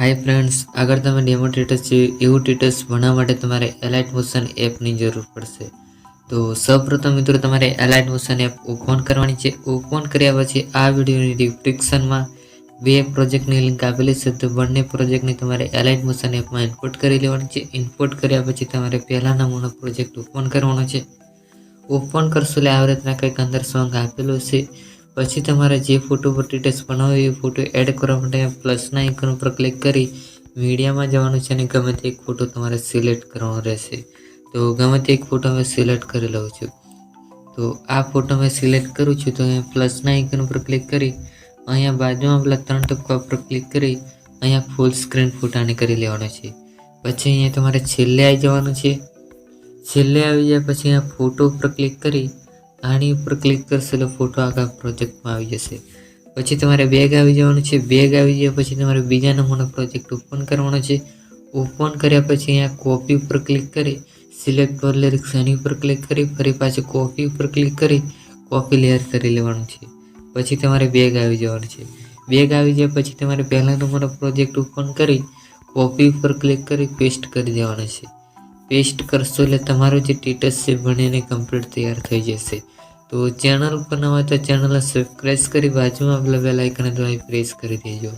Hi friends આગળ તમે demo ટેટસ છે એવું ટેટસ ભણવા માટે તમારે એલાઇટ મોશન એપની જરૂર પડશે તો સૌપ્રથમ મિત્રો તમારે એલાઇટ મોશન એપ ઓપન કરવાની છે ઓપન કર્યા પછી આ વિડીયોની ડિસ્ક્રિપ્શનમાં બે પ્રોજેક્ટની લિંક આપેલી છે તો બંને પ્રોજેક્ટની તમારે એલાઇટ મોશન એપમાં ઇનપુટ કરી લેવાની છે ઇનપુટ કર્યા પછી તમારે પહેલા નમૂનો પ્રોજેક્ટ ઓપન કરવાનો છે ઓપન કરશો એટલે આવી રીતના કંઈક અંદર સોંગ આપેલું છે પછી તમારે જે ફોટો પર ડિટેલ્સ બનાવ્યો એ ફોટો એડ કરવા માટે પ્લસના આઇકન ઉપર ક્લિક કરી મીડિયામાં જવાનું છે અને ગમે તે એક ફોટો તમારે સિલેક્ટ કરવાનો રહેશે. તો ગમે તે એક ફોટો અમે સિલેક્ટ કરી લઉં છું. તો આ ફોટો મેં સિલેક્ટ કરું છું તો અહીંયા પ્લસના આઇકન ઉપર ક્લિક કરી અહીંયા બાજુમાં પેલા ત્રણ ટપકા ઉપર ક્લિક કરી અહીંયા ફૂલ સ્ક્રીન ફોટાને કરી લેવાનો છે. પછી અહીંયા તમારે છેલ્લે આવી જવાનું છે. છેલ્લે આવી જાય પછી અહીંયા ફોટો ઉપર ક્લિક કરી આની ઉપર ક્લિક કરશો એટલે ફોટો આખા પ્રોજેક્ટમાં આવી જશે. પછી તમારે બેગ આવી જવાનું છે. બેગ આવી જાય પછી તમારે બીજા નંબરનો પ્રોજેક્ટ ઓપન કરવાનો છે. ઓપન કર્યા પછી અહીંયા કોપી ઉપર ક્લિક કરી સિલેક્ટ પર લિરિક્સ એની ઉપર ક્લિક કરી, ફરી પાછી કોપી ઉપર ક્લિક કરી કોપી લેયર કરી લેવાનું છે. પછી તમારે બેગ આવી જવાનું છે. બેગ આવી જાય પછી તમારે પહેલા નંબરનો પ્રોજેક્ટ ઓપન કરી કોપી ઉપર ક્લિક કરી પેસ્ટ કરી દેવાનો છે. પેસ્ટ કરશો એટલે તમારું જે ટેટસ છે ભણીને કમ્પ્લીટ તૈયાર થઈ જશે. તો ચેનલ પર નવા તો ચેનલને સબસ્ક્રાઈબ કરી બાજુમાં આપેલા બે લાઇકને દ્વારા પ્રેસ કરી દેજો.